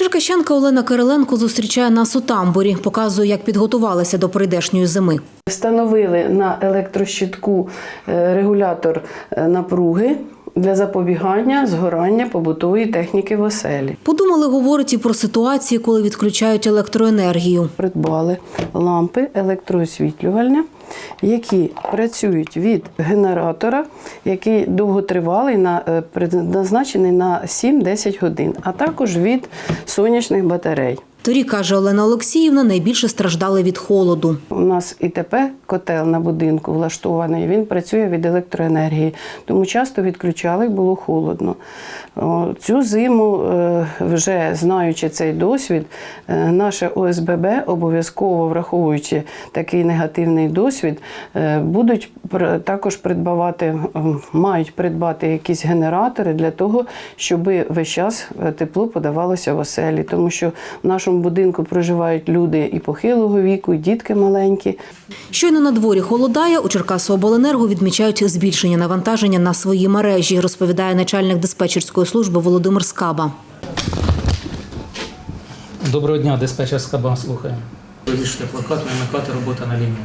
Черкащанка Олена Кириленко зустрічає нас у тамбурі, показує, як підготувалася до прийдешньої зими. Встановили на електрощитку е, регулятор е, напруги для запобігання згорання побутової техніки в оселі. Подумали, говорить і про ситуації, коли відключають електроенергію. Придбали лампи електроосвітлювальні, які працюють від генератора, який довготривалий, на, е, предназначений на 7-10 годин, а також від сонячних батарей. Торік, каже Олена Олексіївна, найбільше страждали від холоду. У нас ІТП котел на будинку влаштований. Він працює від електроенергії, тому часто відключали, було холодно. Цю зиму, е, вже знаючи цей досвід, е, наше ОСББ обов'язково враховуючи такий негативний досвід, е, будуть також придбавати, мають придбати якісь генератори для того, щоб весь час тепло подавалося в оселі, тому що в нашому будинку проживають люди і похилого віку, і дітки маленькі. Щойно на дворі холодає, у Черкасообленерго відмічають збільшення навантаження на свої мережі, розповідає начальник диспетчерської служби Володимир Скаба. Доброго дня, диспетчерська база слухає. Вивішити плакат, намикати робота на лінії.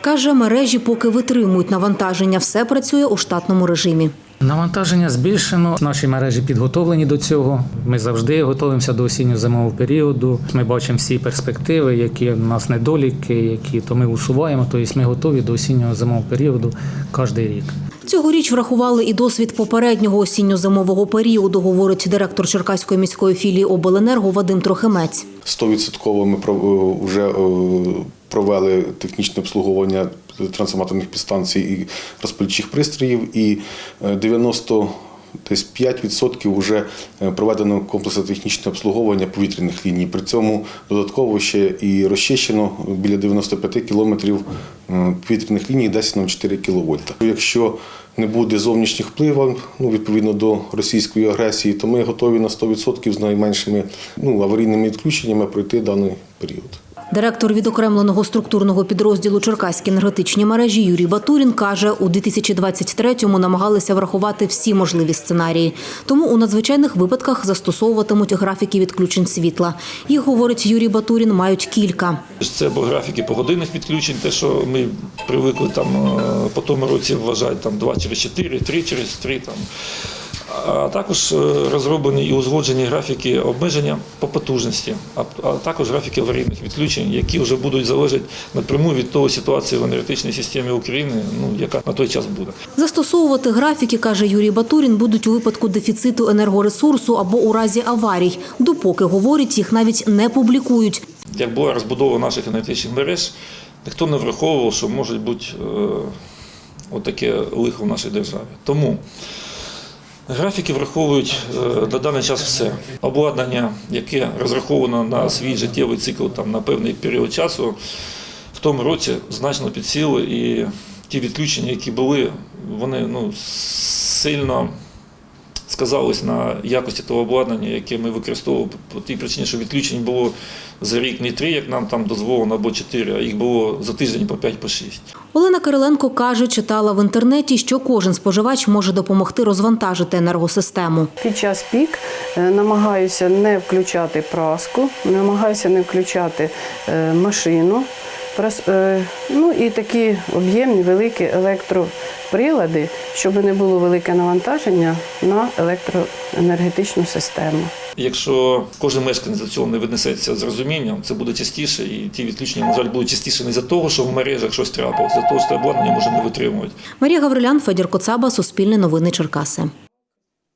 Каже, мережі поки витримують навантаження, все працює у штатному режимі. Навантаження збільшено. Наші мережі підготовлені до цього. Ми завжди готуємося до осінньо-зимового періоду. Ми бачимо всі перспективи, які у нас недоліки, які то ми усуваємо. Тобто ми готові до осіннього зимового періоду кожен рік. Цьогоріч врахували і досвід попереднього осінньо-зимового періоду, говорить директор Черкаської міської філії обленерго Вадим Трохимець. 100% ми про- вже провели технічне обслуговування трансформаторних підстанцій і розпильчих пристроїв, і е, 90 Десь 5% вже е, проведено комплексне технічне обслуговування повітряних ліній. При цьому додатково ще і розчищено біля 95 кілометрів е, повітряних ліній 10 на 4 кВт. Якщо не буде зовнішніх впливів, ну відповідно до російської агресії, то ми готові на 100% з найменшими ну, аварійними відключеннями пройти даний період. Директор відокремленого структурного підрозділу Черкаські енергетичні мережі Юрій Батурін каже, у 2023-му намагалися врахувати всі можливі сценарії. Тому у надзвичайних випадках застосовуватимуть графіки відключень світла. Їх, говорить Юрій Батурін, мають кілька. Це або графіки погодинних відключень, те, що ми привикли там е, по тому році вважати там 2 через 4, 3 через 3. Там. А також е, розроблені і узгоджені графіки обмеження по потужності, а, також графіки аварійних відключень, які вже будуть залежати напряму від того ситуації в енергетичній системі України, ну яка на той час буде. Застосовувати графіки, каже Юрій Батурін, будуть у випадку дефіциту енергоресурсу або у разі аварій. Допоки, говорить, їх навіть не публікують. Як була розбудова наших енергетичних мереж, ніхто не враховував, що може бути е, отаке лихо в нашій державі. Тому графіки враховують е, на даний час все. Обладнання, яке розраховано на свій життєвий цикл там, на певний період часу, в тому році значно підсіли і ті відключення, які були, вони ну, сильно сказалось на якості того обладнання, яке ми використовували по тій причині, що відключень було за рік не три, як нам там дозволено, або чотири, а їх було за тиждень по п'ять, по шість. Олена Кириленко каже, читала в інтернеті, що кожен споживач може допомогти розвантажити енергосистему. Під час пік е, намагаюся не включати праску, намагаюся не включати е, машину. Е, Ну і такі об'ємні великі електроприлади, щоб не було велике навантаження на електроенергетичну систему. Якщо кожен мешканець до цього не віднесеться з розумінням, це буде частіше, і ті відключення, на жаль, будуть частіше не за того, що в мережах щось трапилось, за того, що обладнання може не витримувати. Марія Гаврилян, Федір Коцаба, Суспільне новини Черкаси.